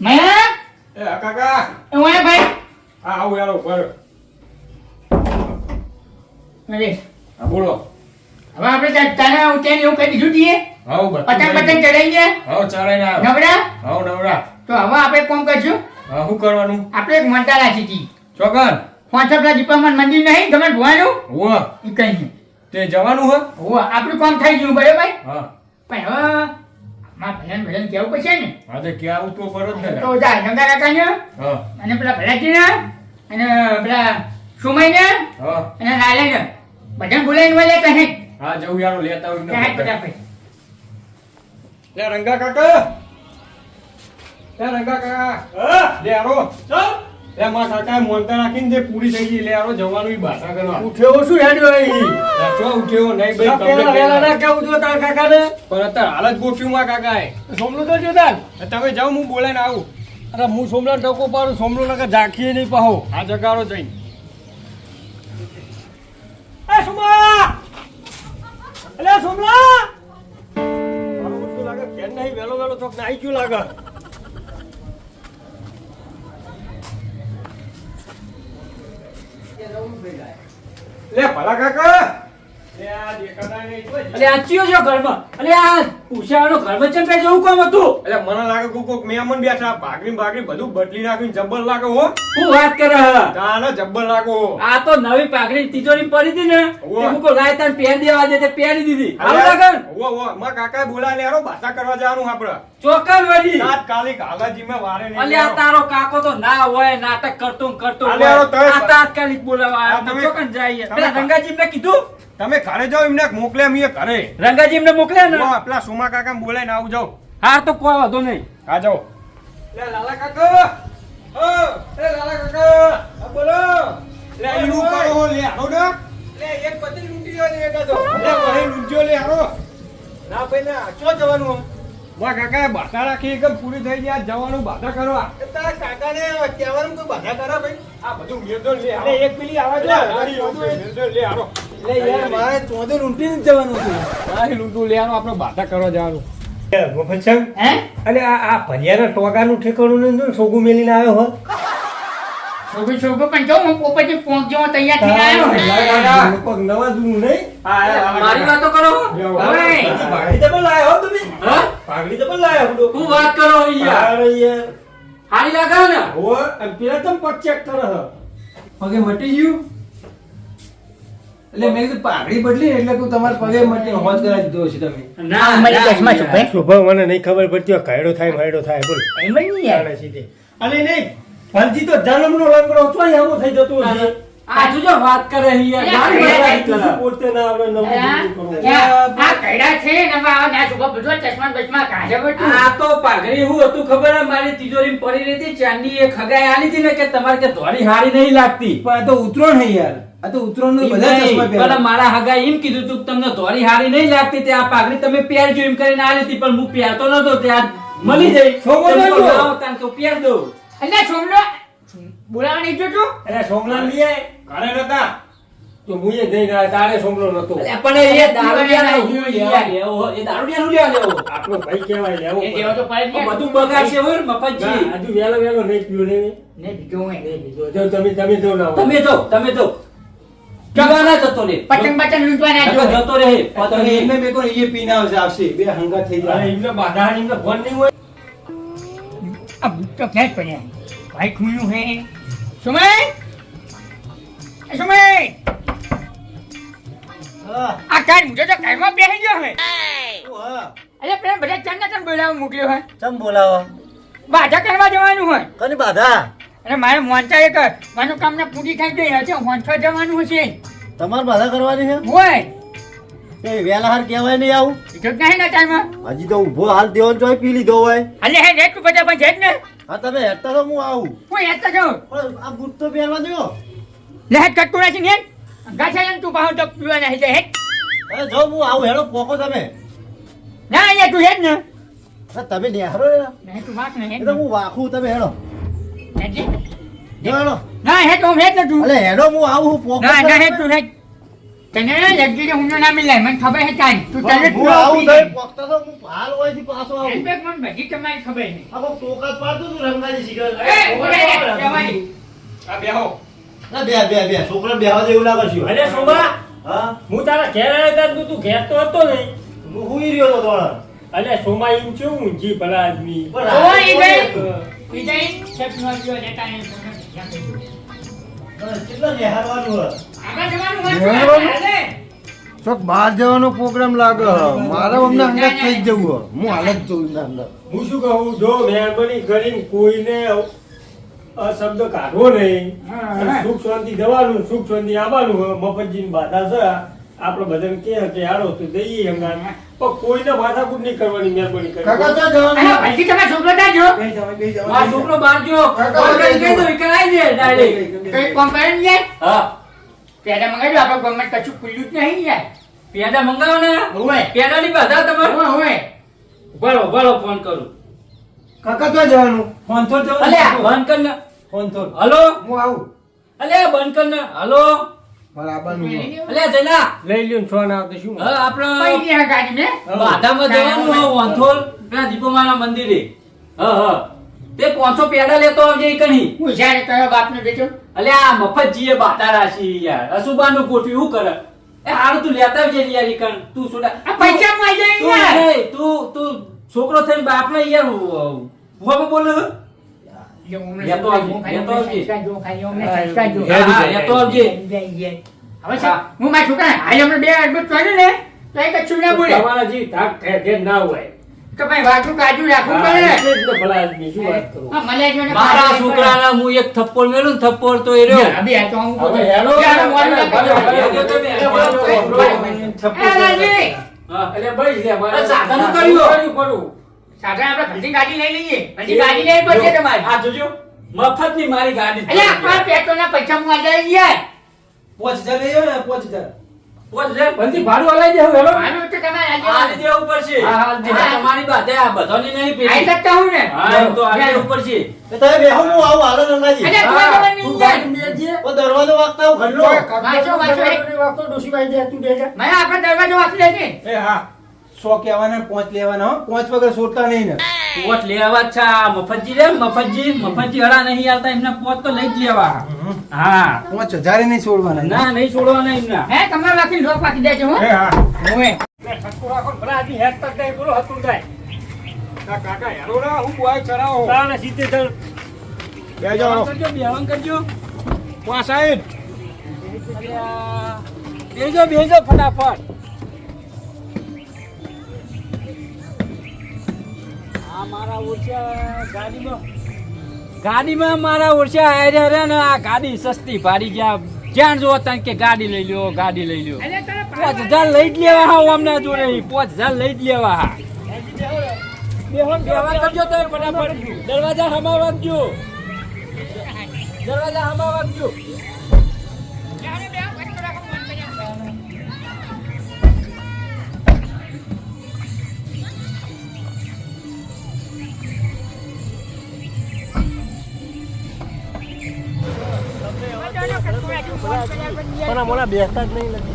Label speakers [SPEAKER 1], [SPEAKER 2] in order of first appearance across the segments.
[SPEAKER 1] મયા
[SPEAKER 2] એ કાકા.
[SPEAKER 1] એ ઓય ભાઈ.
[SPEAKER 2] હા આવું યાર ઉપર
[SPEAKER 1] અરે.
[SPEAKER 2] હા બોલો.
[SPEAKER 1] હવે આપણે તારા ઉઠ્યા એવું કઈ દીધું છીએ
[SPEAKER 2] હાઉ
[SPEAKER 1] પતંગ પતંગ ગયા
[SPEAKER 2] હાઉ ચડાઈ ના
[SPEAKER 1] નવરા
[SPEAKER 2] હાઉ નવરા
[SPEAKER 1] તો હવે આપણે કોમ કરશું.
[SPEAKER 2] હા શું કરવાનું?
[SPEAKER 1] આપણે એક મંતા રાખી હતી
[SPEAKER 2] ચોકન
[SPEAKER 1] પાંચપલા દીપામાં મંદિર નહીં તમે ભવાનું?
[SPEAKER 2] હુઆ
[SPEAKER 1] એ કઈ
[SPEAKER 2] તે જવાનું હો.
[SPEAKER 1] હોવે, આપણું કામ થઈ ગયું બરાબર?
[SPEAKER 2] હા.
[SPEAKER 1] પણ હવે મારા ભજન ભજન કેવું પડશે ને?
[SPEAKER 2] હા તે કે તો પર ને
[SPEAKER 1] તો જા ગંગા કાકાને
[SPEAKER 2] હા.
[SPEAKER 1] અને પેલા ભલાજીને અને પેલા સુમયને
[SPEAKER 2] હા.
[SPEAKER 1] અને લાલાને બધાને બોલાવીને મળે કહે
[SPEAKER 2] હા. જવું યાર લેતા આવું
[SPEAKER 1] કહે ફટાફટ
[SPEAKER 2] લે રંગા કાકા. લે રંગા કાકા. લે આરો લે માં કાકા મોનતા રાખીને જે પૂરી થઈ ગઈ એટલે આરો જવાનું બાસા કરવા.
[SPEAKER 3] ઉઠ્યો શું હેડ્યો
[SPEAKER 2] ઉઠ્યો નહીં ભાઈ
[SPEAKER 3] પેલા
[SPEAKER 2] તમને
[SPEAKER 3] વેલા ના કેવું જો તાર કાકાને?
[SPEAKER 2] પણ અત્યારે હાલ જ ગોઠવ્યું માં કાકા
[SPEAKER 3] સોમલું તો જોતા
[SPEAKER 2] તમે જાઓ હું બોલાઈને આવું.
[SPEAKER 3] અરે હું સોમલા ટકો પાડું સોમલું ના ઝાંખીએ નહીં પાહો.
[SPEAKER 2] આ જગાડો જઈને.
[SPEAKER 3] એ સોમલા! અલે સોમલા! મારું બધું લાગે ફેન નહીં વેલો વેલો ચોક નાઈ ગયું લાગે.
[SPEAKER 2] લે ભલા કાકા લે આ દેખાતા નહીં.
[SPEAKER 4] અલે આ ચિયો છો ઘરમાં અલે આ ઉષાનો ઘરમાં ચમ કઈ જવું કોમ હતું.
[SPEAKER 2] એટલે મને લાગે કોક કોક મહેમાન બેઠા ભાગરી ભાગરી બધું બદલી નાખ્યું જબ્બર લાગે હો.
[SPEAKER 4] હું વાત કરે હે?
[SPEAKER 2] તાને જબ્બર લાગો
[SPEAKER 4] આ તો નવી પાઘડી તિજોરી પડી હતી ને. હું કો લાય તને પહેર દેવા દે તે પહેરી દીધી. હાલ
[SPEAKER 2] અરે,
[SPEAKER 4] લાગે? ઓ
[SPEAKER 2] ઉવ્વ, મારા કાકાએ બોલાવીને યારો બાસા કરવા જવાનું આપણે.
[SPEAKER 4] ચોકન વળી.
[SPEAKER 2] તાત્કાલિક હાલાજીમાં વારે નહીં
[SPEAKER 4] અલે આ
[SPEAKER 2] યારો.
[SPEAKER 4] તારો કાકો તો ના હોય નાટક કરતો કરતો
[SPEAKER 2] અલે
[SPEAKER 4] હોય.
[SPEAKER 2] આવો
[SPEAKER 4] તાત્કાલિક બોલાવા ચોકન જાય
[SPEAKER 2] તમે-
[SPEAKER 4] પેલા રંગાજી ને કીધું
[SPEAKER 2] તમે ઘરે જાઓ એમને મોકલે અમે ઘરે.
[SPEAKER 4] રંગાજી એમને મોકલ્યા ને?
[SPEAKER 2] પેલા સુમા કાકા બોલાવીને આવું જાવ
[SPEAKER 4] હા તો કોઈ વાંધો નહીં.
[SPEAKER 2] આ જાઓ. લે લાલા કાકા. ઓ લાલા કાકા. આ બોલો. લે ઈનું કરો લે આવો ને. લે એક પતંગ લૂંટી એકાદો લે વહી લૂંટ્યો લે આવો
[SPEAKER 3] ના ભાઈ ના ચો જવાનું આમ?
[SPEAKER 2] કાકા બાધા રાખી એકદમ પૂરી થઈ ગઈ આ જવાનું બાધા કરવા.
[SPEAKER 3] એ તારા કાકાને કહેવાનું કોઈ બાધા કરા ભાઈ.
[SPEAKER 2] આ બધું લે
[SPEAKER 3] એક પેલી આવા જો
[SPEAKER 2] હારી લે આવો
[SPEAKER 3] એટલે યાર મારે ચોદે લૂંટીને જ જવાનું હતું
[SPEAKER 2] હારી લૂંટું. લે આપણે બાધા કરવા જવાનું.
[SPEAKER 3] મફતસંગ
[SPEAKER 1] હે?
[SPEAKER 3] અલે આ આ ભલિયાના ટોગાનું ઠેકાણું નહીં સોગું મેલીને આવ્યો હોત.
[SPEAKER 1] છોકરી છોકરો પણ જો હું પોપટથી પહોંચજો તૈયાર થઈને આવ્યો. હે.
[SPEAKER 3] નવા જૂનું નહીં.
[SPEAKER 4] મારી વાતો કરો.
[SPEAKER 1] હવે.
[SPEAKER 3] પાઘડી તો પણ લાયો તમે.
[SPEAKER 4] હા?
[SPEAKER 3] પાઘડી તો પણ લાયો
[SPEAKER 4] હું વાત કરો યાર.
[SPEAKER 3] અરે યાર.
[SPEAKER 4] હારી લાગે ને.
[SPEAKER 3] ઓય પેલા તમે પગ ચેક કરો
[SPEAKER 5] પગે મટી ગયું? એટલે મેં કીધું પાઘડી બદલી એટલે તું તમારા પગે મટી હોજ કરાવી દીધો છે તમે.
[SPEAKER 4] ના મને
[SPEAKER 1] ચશ્મા છું ભાઈ?
[SPEAKER 3] શોભા મને નહીં ખબર પડતી કાયડો થાય માયડો થાય બોલ.
[SPEAKER 1] એમ જ નહીં યાર.
[SPEAKER 3] જાણે અને નહીં. ભલજી તો જન્મનો લંગડો ચોય આવો થઈ જતો હશે
[SPEAKER 4] આજુ જો વાત કરે યાર.
[SPEAKER 1] અરે,
[SPEAKER 4] વાત કરે.
[SPEAKER 3] પોતે ના આવડે નવું
[SPEAKER 1] આ આ છે ને આ ના છોકરા બધો ચશ્મા બચમા કાઢે બધું.
[SPEAKER 4] આ તો પાઘડી હું હતું ખબર? મારી તિજોરી પડી રહી હતી ચાંદી એ ખગાઈ આલી હતી ને કે તમારે કે ધોળી હારી નહીં લાગતી.
[SPEAKER 5] પણ આ તો ઉતરો નહીં યાર. આ તો ઉતરોણ બધા ચશ્મા
[SPEAKER 4] પેલા
[SPEAKER 5] પહેરે
[SPEAKER 4] મારા હગાએ એમ કીધું તું તમને ધોળી હારી નહીં લાગતી તે આ પાઘડી તમે પહેરજો એમ કરીને આલી હતી પણ હું પહેરતો નતો તે મળી જઈ
[SPEAKER 3] છોકરો
[SPEAKER 4] તમે
[SPEAKER 3] નતો.
[SPEAKER 4] કે પહેર દઉં.
[SPEAKER 1] અલ્યા છોકરો બોલાવા નહીં જોતો
[SPEAKER 3] અરે સોમલા લઈ
[SPEAKER 2] ઘરે નતા.
[SPEAKER 3] તો મુએ જઈને આયા, તારે સોમલો નતો.
[SPEAKER 4] પણ એ દારૂડિયાનો હું લેવો. એ દારૂડિયાનું લેવા લેવો.
[SPEAKER 3] આપણો ભાઈ કહેવાય લેવો
[SPEAKER 1] એ દેવો તો પડે
[SPEAKER 4] બધું બગાડશે હોય મફતજી.
[SPEAKER 3] હજુ વેલો વેલો નહીં પીવું નહીં
[SPEAKER 1] ને બીજું હોય.
[SPEAKER 3] જો તમે તમે જો ના
[SPEAKER 4] તમે જો તમે જો. પીવાના જતો રે
[SPEAKER 1] પતંગ પતંગ લૂંટવા જો
[SPEAKER 4] જતો રહે
[SPEAKER 5] આ તો
[SPEAKER 4] પતંગ
[SPEAKER 5] એમને બે કોણ એ પીને આવશે આવશે. બે હંગાત થઈ જાય
[SPEAKER 3] એમને બાધા એમને ફોન નહીં હોય.
[SPEAKER 1] આ બૂટ તો ક્યાં પડ્યા? ભાઈ ખુલ્લું હે. સુમય! સુમય! આ કાન મુજે તો કાનમાં બેસી ગયો હે. અરે બધા ચાંદ ના બોલાવા મોકલ્યો હે?
[SPEAKER 6] તમ બોલાવો?
[SPEAKER 1] બાધા કરવા જવાનું હોય.
[SPEAKER 6] કની બાધા?
[SPEAKER 1] અને મારે મોંચા એક મારું કામ ને પૂરી થઈ ગઈ હશે મોંચવા જવાનું હશે
[SPEAKER 6] તમારે બધા કરવાની છે?
[SPEAKER 1] હોય.
[SPEAKER 6] એ વેલા હાર કહેવાય નહીં આવું.
[SPEAKER 1] જો નહીં ના ટાઈમ
[SPEAKER 6] હજી તો ઊભો હાલ દેવો જોઈ પી લીધો હોય.
[SPEAKER 1] અલે હે નેટ બધા પણ છે ને.
[SPEAKER 6] હા તમે હેઠતા તો હું આવું.
[SPEAKER 1] હું યાદ જાઉં.
[SPEAKER 6] પણ આ બૂટ તો પહેરવા દો
[SPEAKER 1] લે હેડ કટકું છે ને ગાછા તું પાહો તો પીવા નાખી જાય
[SPEAKER 6] અરે જો હું આવું હેડો પોકો તમે.
[SPEAKER 1] ના અહીંયા તું હેડ ને.
[SPEAKER 6] તમે નેહરો યાર.
[SPEAKER 1] તું વાક ને
[SPEAKER 6] તો હું વાખું તમે હેડો.
[SPEAKER 1] હેડ જી.
[SPEAKER 6] જો હેડો.
[SPEAKER 1] ના હેડ હું હેડ તું
[SPEAKER 6] અલે હેડો હું આવું હું
[SPEAKER 1] ના ના
[SPEAKER 6] તમે.
[SPEAKER 1] તું હેડ. તને લગી ઊંડો ના મિલાય મને ખબર છે તારી. તું તને
[SPEAKER 6] હું આવું
[SPEAKER 1] પી
[SPEAKER 6] થઈ તો હું હાલ હોયથી પાછો આવું.
[SPEAKER 1] હેલ્પેક મને બધી તમારી ખબર છે
[SPEAKER 6] આ કોક ટોકા જ રંગાજી સિગરેટ.
[SPEAKER 1] એ, ઊભો રહે, જવાની.
[SPEAKER 2] આ બેહો.
[SPEAKER 6] ના, બે બે બે. છોકરા બેહવા જેવું લાગે છે.
[SPEAKER 3] અરે સોમા
[SPEAKER 6] હા?
[SPEAKER 3] હું તારા ઘેર આવ્યો તું તું ઘેર તો હતો નહીં.
[SPEAKER 6] હું હુઈ રહ્યો હતો દોડા
[SPEAKER 3] અલે સોમા કેવું ઊંચી ભલા આદમી.
[SPEAKER 6] પણ
[SPEAKER 1] ઈ ગઈ. વિજય, નો.
[SPEAKER 5] ચોક બહાર જવાનો પ્રોગ્રામ લાગે. મારે અમને અંગાત થઈ જવું હે. હું હાલ જ જોઉં એમના અંદર.
[SPEAKER 3] હું શું કહું? જો મહેરબાની કરીને કોઈને અશબ્દ કાઢવો નહીં. સુખ શાંતિ જવાનું સુખ શાંતિ આવવાનું મફતજી મફતજીની બાધા છે. આપણે બધાને કહે કે હાલો તો જઈએ હમણાં. પણ કોઈને માથાકૂટ નહીં કરવાની મહેરબાની કરી.
[SPEAKER 5] કાકા
[SPEAKER 1] તો
[SPEAKER 5] જવાનું
[SPEAKER 1] ભલથી તમે છોકરો ત્યાં જો.
[SPEAKER 4] આ છોકરો બહાર જો
[SPEAKER 5] કાકા,
[SPEAKER 4] ઓર્ડર કહી દો કરાઈ દે ડાયરેક્ટ
[SPEAKER 1] કઈ કોમ કરે ને
[SPEAKER 4] હા.
[SPEAKER 1] પેડા મંગાવ્યો આપણે ગવર્મેન્ટ કશું ખુલ્લું જ નહીં યાર.
[SPEAKER 4] પેડા મંગાવો ને
[SPEAKER 1] હોય.
[SPEAKER 4] પેડા ની બધા તમારે
[SPEAKER 1] હોય. બોલો
[SPEAKER 4] ભલો ફોન કરું.
[SPEAKER 5] કાકા તો જવાનું.
[SPEAKER 3] ફોન તો જવાનું.
[SPEAKER 4] અલ્યા બંધ કર ને.
[SPEAKER 3] ફોન તો
[SPEAKER 4] હલો
[SPEAKER 5] હું આવું.
[SPEAKER 4] અલ્યા બંધ કર ને. હલો?
[SPEAKER 5] મારે આવવાનું
[SPEAKER 4] અલ્યા જલા
[SPEAKER 3] લઈ લ્યો ફોન આવતો શું?
[SPEAKER 4] હા આપણે
[SPEAKER 1] પૈકી આ ગાડીને.
[SPEAKER 4] બાધામાં જવાનું હોય. વાંથોલ પેલા દીપોમાના મંદિરે. હા હા. તે પાંચસો પેડા લેતો આવજે ઈ કણી
[SPEAKER 1] હોશિયાર કયો બાપનો બેટો.
[SPEAKER 4] અલ્યા આ મફતજીએ બાધા રાશી યાર. અસુબાનું ગોઠવી હું કરે? એ હારું તું લેતા આવજે યાર કણ તું સોડા
[SPEAKER 1] પૈસા માં
[SPEAKER 4] તું
[SPEAKER 1] જાય યાર.
[SPEAKER 4] તું તું છોકરો થઈને બાપને યાર બોલે
[SPEAKER 1] અમને
[SPEAKER 4] લેતો આવજે.
[SPEAKER 1] હવે હું મારા હમણાં બે ને તો એ ના બોલે
[SPEAKER 3] તમારા જેવી ધાક ઠેર ઠેર ના હોય
[SPEAKER 1] તો ભાઈ વાઘનું કાજુ રાખવું પડે
[SPEAKER 3] એટલે જ ને ભલા આદમી શું વાત કરું
[SPEAKER 1] હા, મલાઈ જોઈને
[SPEAKER 4] મારા છોકરાના હું એક થપ્પડ મેલું ને થપ્પડ તો એ રહ્યો
[SPEAKER 1] આ તો હું
[SPEAKER 3] હવે હેલો. એટલે લે મારે.
[SPEAKER 4] સાધન કર્યું.
[SPEAKER 3] કર્યું, કર્યું.
[SPEAKER 1] આપણે ભલતી ગાડી લઈ લઈએ પછી ગાડી લઈ પડશે તમારે
[SPEAKER 4] આ જોજો મફતની મારી ગાડી
[SPEAKER 1] અલ્યા આ પેટ્રોલના પૈસા હું આજે યાર
[SPEAKER 5] પાંચ હજાર લઈ ને પાંચ હજાર
[SPEAKER 4] પોચ હજાર
[SPEAKER 3] બંધી ભાડું હલાઈ દે હેલો.
[SPEAKER 1] મારું તો તમારે આજે
[SPEAKER 4] દેવું પડશે
[SPEAKER 3] હા, હા, દે.
[SPEAKER 4] આ તમારી બાધે આ બધાની નહીં
[SPEAKER 1] આઈ શકતા હું ને
[SPEAKER 4] હા તો આલી દેવું પડશે
[SPEAKER 6] એ તમે બેહો હું આવું હાલ જ રંગાજી
[SPEAKER 1] તું ખબર નહીં યાર.
[SPEAKER 6] ઓ દરવાજો વાગતા હું ઘરનો
[SPEAKER 1] વાંચો, વાંચો, એક. મને આપણે દરવાજો વાંચી લેજે
[SPEAKER 5] એ હા સો કહેવાના પાંચ લેવાના હો. પાંચ વગર છોડતા નહીં ને.
[SPEAKER 4] પોચ લેવા છા મફતજી રે મફતજી મફતજી હળા નહીં આવતા એમને પોચ તો લઈ જ લેવા. હા.
[SPEAKER 5] પાંચ હજાર નહીં છોડવાના
[SPEAKER 4] ના નહીં છોડવાના એમના.
[SPEAKER 1] હે તમારે વાંચી લોક વાંચી દેજો હું.
[SPEAKER 5] હે હા.
[SPEAKER 1] હું
[SPEAKER 3] હે ઠપકો રાખો ને, ભલા આદમી હેડ તક દે, બોલો, હતું જાય.
[SPEAKER 2] આ કાકા હેરો ના હું બોય ચડાવો.
[SPEAKER 3] તાણે સીધે ચાલ.
[SPEAKER 2] બે જાઓ.
[SPEAKER 4] કરજો બેહવાન કરજો.
[SPEAKER 2] પાંચ સાહેબ
[SPEAKER 4] બેજો બેહજો ફટાફટ. મારા ઓછા ગાડીમાં. ગાડીમાં મારા ઓછા આયરા રે ને આ ગાડી સસ્તી ભાડી ગયા. જ્યાં જો ત્યાં કે ગાડી લઈ લ્યો ગાડી લઈ લ્યો. પાંચ હજાર લઈ જ લેવા હા અમને જોડે. પાંચ હજાર લઈ જ લેવા હા. દરવાજા હમાવા દરવાજા હમા
[SPEAKER 3] પણ મોડા બેસતા જ નહીં લાગે.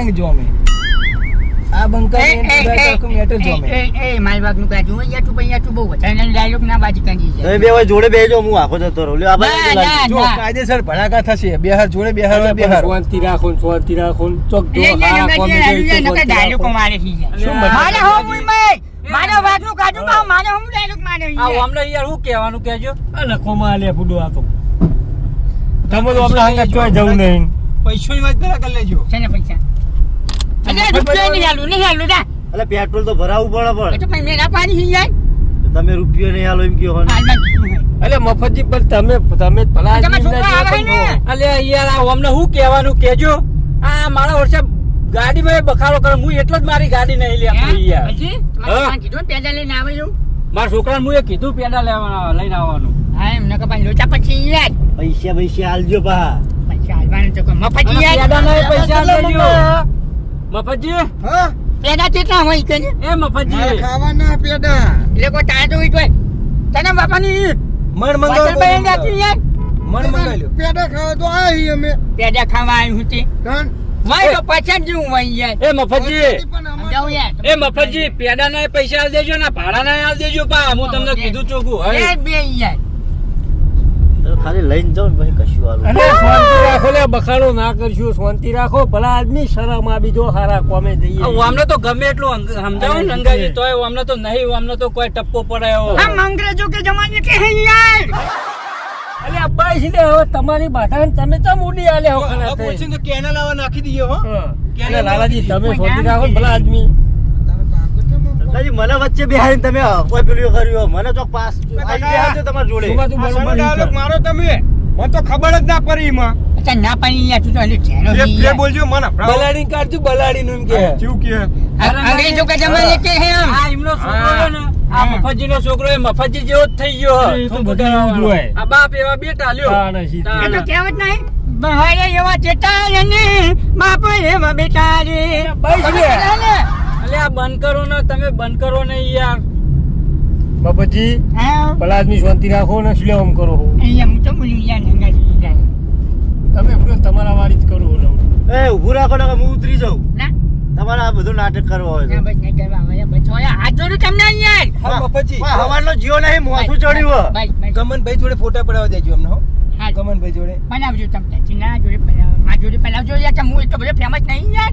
[SPEAKER 5] રંગ જોમે આ બંકર
[SPEAKER 1] એ, એ, એ,
[SPEAKER 5] મેટર
[SPEAKER 1] એ,
[SPEAKER 5] જોમે
[SPEAKER 1] એ, મારી વાતનું કાજુ હોય, યાર તું પણ તું બહુ વધારે ડાયલોગ ના બાજી કાંજી છે.
[SPEAKER 6] તમે બે હોય જોડે બેજો હું આખો જતો રહું. લ્યો આ
[SPEAKER 1] ના.
[SPEAKER 5] જો કાયદેસર ભડાકા થશે. બેહાર જોડે બેહાર હોય બેહાર.
[SPEAKER 3] થી રાખો ને, થી રાખો ચોક જો, હા, કોમે
[SPEAKER 1] યાર
[SPEAKER 3] તો રાખો.
[SPEAKER 1] મારે છે
[SPEAKER 4] શું
[SPEAKER 1] મારે હો મુંબઈ. મારે વાતનું કાજુ પાવ મારે હું ડાયલોગ મારે
[SPEAKER 4] આ હમણે યાર શું કહેવાનું કહેજો?
[SPEAKER 3] આ લખોમાં લે બુડો આ તો. તમે તો આપણે હંગા ચોય જવું નહીં.
[SPEAKER 5] પૈસોની વાત પેલા કરી લેજો.
[SPEAKER 1] છે ને પૈસા અરે રૂપિયા નહીં હાલું નહીં હાલું જા
[SPEAKER 6] એટલે પેટ્રોલ તો ભરાવવું પડે
[SPEAKER 1] મેં ના પાડી
[SPEAKER 6] પણ તમે રૂપિયો નહીં હાલો એમ કયો
[SPEAKER 3] એટલે મફતજી પણ તમે તમે ભલા
[SPEAKER 1] છોકરા
[SPEAKER 4] યાર આ અમને શું કહેવાનું? કેજો આ મારા વર્ષે ગાડીમાં બખાડો કરે. હું એટલો જ મારી ગાડી નહીં લે યાર.
[SPEAKER 1] પેદા લઈને આવે?
[SPEAKER 4] મારા છોકરાને હું એ કીધું પેડા લેવા લઈને આવવાનું.
[SPEAKER 1] હા, એમને કહો ભાઈ લોચા પછી યાર.
[SPEAKER 6] પૈસા પૈસા આલજો પા
[SPEAKER 1] પૈસા આલવાનું તો મફત યાર.
[SPEAKER 4] પૈસા
[SPEAKER 5] કેટલા
[SPEAKER 4] લેજો
[SPEAKER 5] મંગાયા?
[SPEAKER 4] મફતજી?
[SPEAKER 5] હા?
[SPEAKER 1] પેડા કેટલા હોય કે?
[SPEAKER 4] એ
[SPEAKER 5] મારે
[SPEAKER 4] મફતજી
[SPEAKER 5] ખાવાના પેડા.
[SPEAKER 1] એટલે કોઈ તો હોય કોઈ. તને બાપાની
[SPEAKER 2] મણ
[SPEAKER 1] મંગાવ જાતી યાર.
[SPEAKER 2] મણ મંગાવી
[SPEAKER 5] પેડા ખાવા તો આવી અમે.
[SPEAKER 1] પેડા ખાવા આવ્યું હતી.
[SPEAKER 5] ત્રણ
[SPEAKER 1] મારે તો પાછળ જેવું હોય યાર.
[SPEAKER 4] એ મફતજી. એ મફતજી પેડા ના પૈસા આલ દેજો ને ભાડા ના આલ દેજો પા. હું તમને કીધું હવે
[SPEAKER 1] બે યાર.
[SPEAKER 6] ખાલી લઈને જાઉં પછી કશું આલો
[SPEAKER 3] અને શાંતિ રાખો લે બખાડો ના કરશું શાંતિ રાખો. ભલા આદમી શરમ આવી જો હારા કોમે જઈએ.
[SPEAKER 4] અમને તો ગમે એટલું સમજાવો ને અંગાજી તોય અમને તો નહીં અમને તો કોઈ ટપ્પો પડે
[SPEAKER 1] હમ અંગ્રેજો કે જમાને કે હે યાર
[SPEAKER 3] અલે અબ્બાઈ છે ને હવે તમારી બાધા ને તમે તો ઉડી આલે હો ખરા
[SPEAKER 2] પૂછીને કેનલ આવા નાખી દઈએ હો.
[SPEAKER 3] કેનલ લાલાજી તમે શાંતિ રાખો ભલા આદમી.
[SPEAKER 6] સરકારજી, મને વચ્ચે બેહાડીને તમે કોઈ પેલું કર્યું મને તો પાસ. આઈ બેહાડજો તમારી જોડે.
[SPEAKER 3] કર.
[SPEAKER 2] મારો તમે. મને તો ખબર જ ના પડી માં
[SPEAKER 1] અચ્છા ના પાણી યાર તું તો હલી ઝેરો
[SPEAKER 2] લે
[SPEAKER 1] હી
[SPEAKER 2] બોલજો મને.
[SPEAKER 3] બલાડી કાઢજો બલાડી નું કે.
[SPEAKER 2] કેવું કે.
[SPEAKER 1] અંગ્રેજો કે જમાને કે હે આમ.
[SPEAKER 4] આ એમનો છોકરો ને. આ
[SPEAKER 1] મફજી
[SPEAKER 4] મફતજી નો છોકરો એ મફતજી જેવો જ થઈ ગયો.
[SPEAKER 3] તું બધું.
[SPEAKER 4] આ બાપ એવા બેટા લ્યો.
[SPEAKER 1] એ તો કહેવત નહીં. બહારે એવા ચેટા ને બાપ એવા બેટા રે.
[SPEAKER 4] અલે આ બંધ કરો ને તમે બંધ કરો ને યાર.
[SPEAKER 3] બાપજી
[SPEAKER 1] હા?
[SPEAKER 3] ભલા આદમી શાંતિ રાખો ને શું આમ કરો હો?
[SPEAKER 1] અહીંયા હું તો બોલી યાર યાર.
[SPEAKER 3] તમે શું તમારા વાળી જ કરો હો.
[SPEAKER 6] એ ઊભું રાખો ને હું ઉતરી જાઉં.
[SPEAKER 1] ના.
[SPEAKER 6] તમારે આ બધું નાટક કરવા હોય
[SPEAKER 1] ના બસ નહીં કરવા હવે બચો હાથ જોડું તમને યાર.
[SPEAKER 2] હા
[SPEAKER 6] પણ હવાનો જીવો નહીં મોથું ચડ્યું હો.
[SPEAKER 1] બસ બસ
[SPEAKER 2] જોડે ફોટા પડાવવા દેજો અમને હો.
[SPEAKER 1] હા.
[SPEAKER 2] કમનભાઈ જોડે.
[SPEAKER 1] બનાવજો તમને. ચીના જોડે બનાવો મારા જોડે બનાવજો યાર કે હું તો બધો ફેમસ નહીં યાર.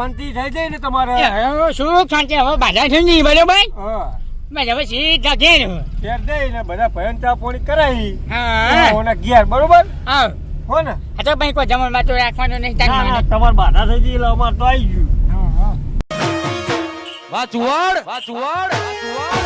[SPEAKER 3] શાંતિ થઈ જાય ને તમારે?
[SPEAKER 1] હવે શું શાંતિ? હવે બાધા થઈ નહીં બરોબર?
[SPEAKER 3] હા.
[SPEAKER 1] બસ હવે સીધા ઘેર.
[SPEAKER 3] બધા ભયન ચા પાણી કરાવી.
[SPEAKER 1] હા.
[SPEAKER 3] ઓના ઘેર બરોબર?
[SPEAKER 1] હા.
[SPEAKER 3] હો ને?
[SPEAKER 1] તો ભાઈ કોઈ જમણમાં તો રાખવાનું નહીં.
[SPEAKER 3] તમારે બાધા થઈ ગઈ એટલે અમારે તો આવી ગયું.
[SPEAKER 1] હા, હા.
[SPEAKER 7] વાચુવાડ વાચુવાડ? વાચુવાડ?